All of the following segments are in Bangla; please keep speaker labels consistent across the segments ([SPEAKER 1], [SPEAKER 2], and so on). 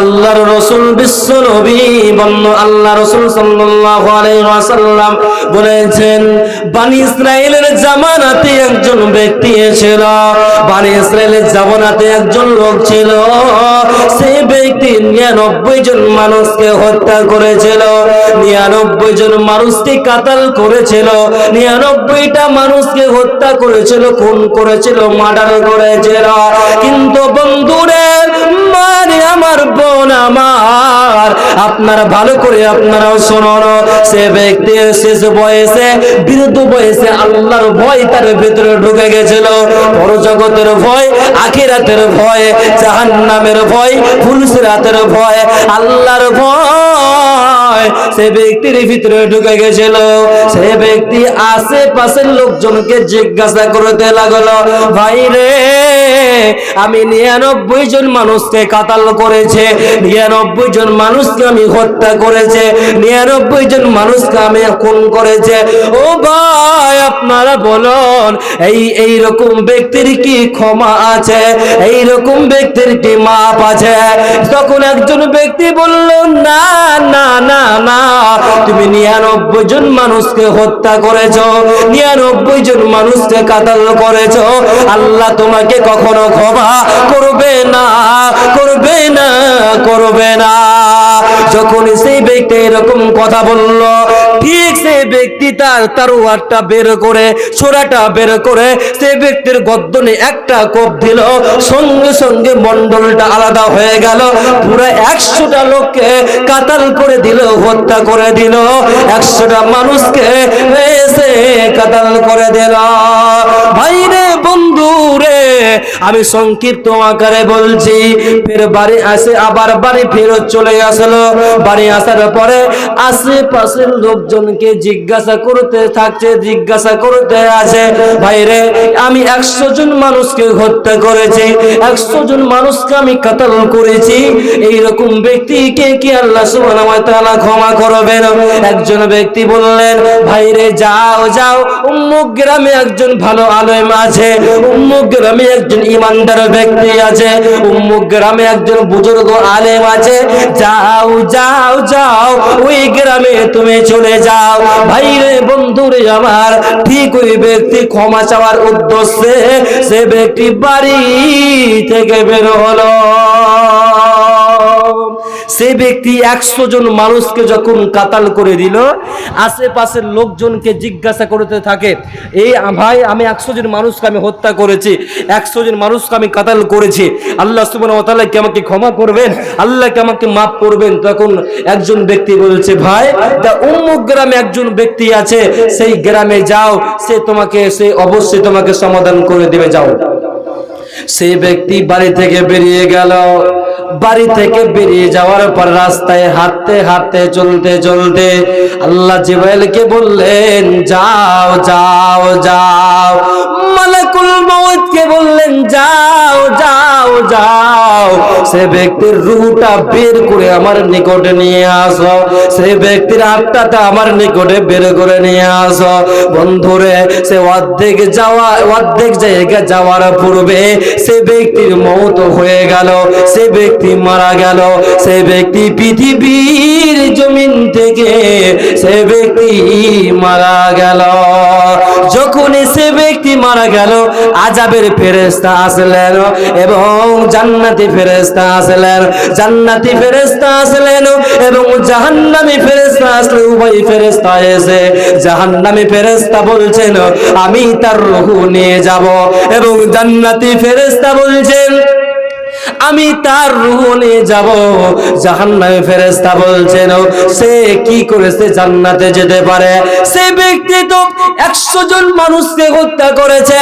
[SPEAKER 1] আল্লাহর রসুল বিশ্ব নবী, বন্য আল্লাহ রসুল ওয়াসাল্লাম বলেছেন, বানি ইসরায়েলের জামানাতে একজন ব্যক্তি ছিল বানি ইসরায়েলের জামানাতে একজন লোক ছিল সেই ব্যক্তি নিরানব্বই জন মানুষকে হত্যা করেছিল। নিরানব্বই জন মানুষকে কাতাল করেছিল। নিরানব্বইটা মানুষকে হত্যা করেছিল, খুন করেছিল, মার্ডার করেছিল। কিন্তু বন্ধুরে আপনারা ভালো করে আপনারাও শোনো সে ব্যক্তির শেষ বয়সে, বৃদ্ধ বয়সে আল্লাহর ভয় তার ভিতরে ঢুকে গেছিল। পরজগতের ভয়, আখিরাতের ভয়, জাহান্নামের ভয়, ফুলসিরাতের ভয়, আল্লাহর ভয় সে ব্যক্তির ভিতরে ঢুকে গেছিল। সে ব্যক্তি আশেপাশের লোকজনকে জিজ্ঞাসা করতে লাগল, ভাই রে আমি নিরানব্বই জন মানুষকে কাতাল করেছে, নিরানব্বই জন মানুষকে আমি হত্যা করেছে, নিরানব্বই জন মানুষকে আমি খুন করেছে। ও ভাই, আপনারা বলুন, এই এই রকম ব্যক্তির কি ক্ষমা আছে? এই রকম ব্যক্তির কি মাপ আছে? তখন একজন ব্যক্তি বলল, না না না না, তুমি নিরানব্বই জন মানুষকে হত্যা করেছ, নিরানব্বই জন মানুষকে কাতাল করেছ। আল্লাহ তোমাকে কখনো ক্ষমা করবে না করবে না করবে না। যখন সেই ব্যক্তি এরকম কথা বলল, ঠিক সেই ব্যক্তি তার তারুয়ারটা বের করে ছোড়াটা বের করে, সেই ব্যক্তির গদ্দনে একটা কোপ দিল, সঙ্গে সঙ্গে মন্ডলটা আলাদা হয়ে গেল, পুরো একশোটা লোককে কাতাল করে দিল, হত্যা করে দিল, একশোটা মানুষকে কাতাল করে দিল। ভাই আমি সংক্ষিপ্ত আকারে বলছি, ফের বাড়ি আসে, আবার বাড়ি ফেরত চলে আসলো। বাড়ি আসার পরে আশেপাশের লোকজনকে জিজ্ঞাসা করতে থাকছে, জিজ্ঞাসা করতে আছে, ভাইরে, আমি একশো জন মানুষকে হত্যা করেছি, একশো জন মানুষকে আমি কাতাল করেছি। এইরকম ব্যক্তিকে কি আল্লাহ তাআলা ক্ষমা করবেন? একজন ব্যক্তি বললেন, ভাইরে, যাও যাও, উম্মুক গ্রামে একজন ভালো আলেম আছে, উম্মুক গ্রামে একজন ইমানদার ব্যক্তি আছে, উম্মুক গ্রামে একজন বুজুর্গ আলেম আছে। যাও যাও যাও, ওই গ্রামে তুমি চলে যাও। ভাই রে বন্ধু রে আমার, ঠিক ওই ব্যক্তি ক্ষমা চাওয়ার উদ্দেশ্যে সে ব্যক্তি বাড়ি থেকে বের হলো। সে ব্যক্তি একশো জন মানুষকে যখন কাতাল করে দিল, আশেপাশের লোকজনকে জিজ্ঞাসা করতে থাকে এই ভাই, আমি একশো জন মানুষকে আমি হত্যা করেছি, একশো জন মানুষকে আমি কাতাল করেছি। আল্লাহ তাআলা কি আমাকে ক্ষমা করবেন আল্লাহ কি আমাকে মাফ করবেন। তখন একজন ব্যক্তি বলছে, ভাই তা উম্মুক গ্রামে একজন ব্যক্তি আছে, সেই গ্রামে যাও, সে তোমাকে, সে অবশ্যই তোমাকে সমাধান করে দেবে, যাও। সেই ব্যক্তি বাড়ি থেকে বেরিয়ে গেল। বাড়ি থেকে বেরিয়ে যাওয়ার পর রাস্তায় হাঁটতে হাঁটতে, চলতে চলতে আল্লাহ জিবাইলকে বললেন, যাও যাও যাও। মালাকুল মউতকে বললেন, যাও যাও যাও। সে ব্যক্তির রুহটা বের করে আমার নিকটে নিয়ে আসো। সে ব্যক্তির আত্মাটা আমার নিকটে বের করে নিয়ে আসো। বন্ধুরে, সে অর্ধেক যাওয়া, অর্ধেক জায়গা যাওয়ার পূর্বে সে ব্যক্তির মৌত হয়ে গেল। সে ব্যক্তি মারা গেল, সে ব্যক্তি পৃথিবীর জমিন থেকে সে ব্যক্তি মারা গেল। যখন সে ব্যক্তি মারা গেল আজাবের ফেরেস্তা আসলেন এবং জান্নাতি ফেরেস্তা আসলেন। জান্নাতি ফেরেস্তা আসলেন এবং জাহান্নামি ফেরেস্তা আসলে উভয় ফেরেস্তা এসে জাহান্নামি ফেরেস্তা বলছেন, আমি তার রহু নিয়ে যাব। এবং জান্নাতি ফেরেস্তা বলছেন আমি তার রুহ নিয়ে যাব। জাহান্নামে ফেরেশতা বলছেন, সে কি করেছে জান্নাতে যেতে পারে? সে ব্যক্তি তো একশো জন মানুষকে হত্যা করেছে,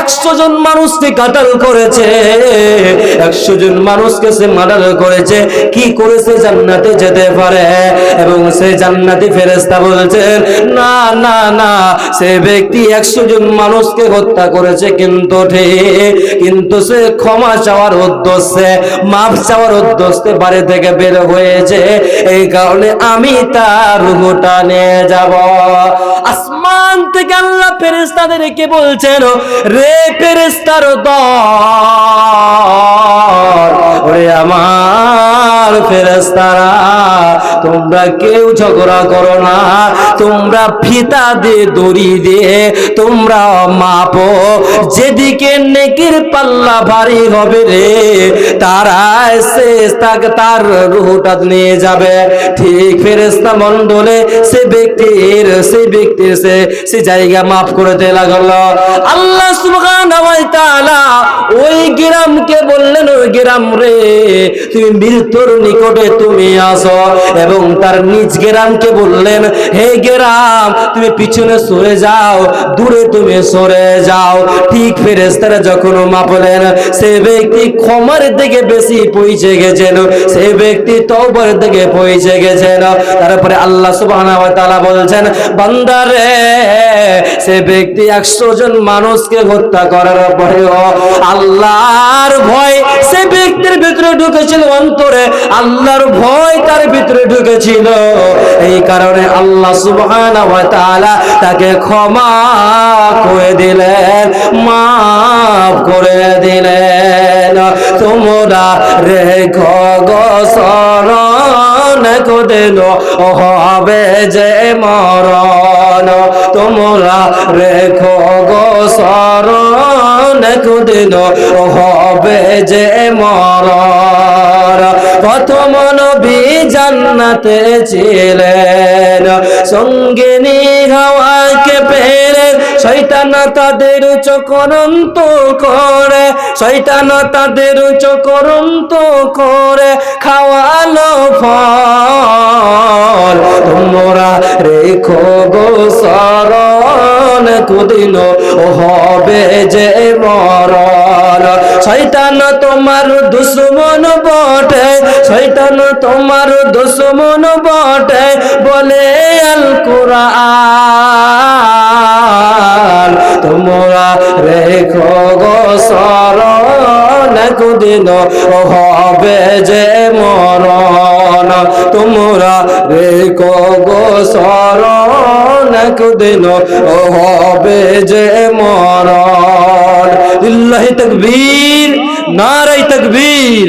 [SPEAKER 1] একশো জন মানুষকে কাটাল করেছে, একশো জন মানুষকে সে মার্ডার করেছে। কি করেছে জান্নাতে যেতে পারে? এবং সে জান্নাতি ফেরেশতা বলছেন, না না না, সে ব্যক্তি একশো জন মানুষকে হত্যা করেছে কিন্তু ঠিক, কিন্তু সে ক্ষমা চাওয়ার উদ্দেশ্যে মাফ চাওয়ার উদ্দেশ্যে বাড়ি থেকে বের হয়েছে। এই কারণে আমি তার রুহটা নিয়ে যাব। আসমান থেকে আল্লাহ ফেরেস্তাদেরকে বলছেন, রে ফেরেস্তার দল, ওরে আমার ফেরেস্তারা তোমরা কেউ ঝগড়া করো না। তোমরা ফিতা দিয়ে, দড়ি দিয়ে তোমরা মাপো। যেদিকে নেকির পাল্লা ভারী হবে রে, তারা শেষ তাকে তার রুহটা নিয়ে যাবে। ঠিক ফেরেস্তা মন্ডলে সে ব্যক্তির সে ব্যক্তির সে সে জায়গা মাফ করে করতে লাগল। আল্লাহ সুবহানাহু ওয়া তাআলা ওই গ্রামকে বললেন, ওই গ্রাম রে, তুমি মৃত্যুর নিকটে তুমি আসো এবং তার নিজ গেরামকে বললেন, হে গেরাম, তুমি পিছনে সরে যাও, দূরে তুমি সরে যাও। ঠিক ফেরেস্তারা যখন মাপলেন সে ব্যক্তি ক্ষমার দিকে বেশি পৌঁছে গেছেন, সে ব্যক্তি তওবার দিকে পৌঁছে গেছেন। তারপরে আল্লাহ সুবহানাহু ওয়া তাআলা বলছেন, বান্দারে সে ব্যক্তি একশো জন মানুষকে হত্যা করার পরেও আল্লাহর ভয় সে ব্যক্তির ভিতরে ঢুকেছিল অন্তরে। আল্লাহর ভয় তার ভিতরে ঢুকেছিল। এই কারণে আল্লাহ তাআলা তাকে ক্ষমা করে দিলেন, মাফ করে দিলেন। তোমরা রেখো গো শরণ কোদেন হবে যে মরণ। তোমরা রেখো গো শরণ কোদেন হবে যে মরণ প্রথম নবী জান্নাতে ছিলেন। সঙ্গিনী হাওয়াকে পেলেন শৈতান তাদের চকরন্ত করে শৈতান তাদের চকরন্ত করে খাওয়ালো ফল। গো শরণ কুদিন হবে যে মরণ। শৈতান তোমার দুশ্মন বটে শৈতান তোমার দুশ্মন বটে, বলে আল কোরআন তোমরা রেখো গো শরণ কুদিন হবে যে মরণ। তোমরা রেখো গো শরণ কুদিন হবে যে মরণ। ইল্লাহি তকবীর নারাই তকবীর।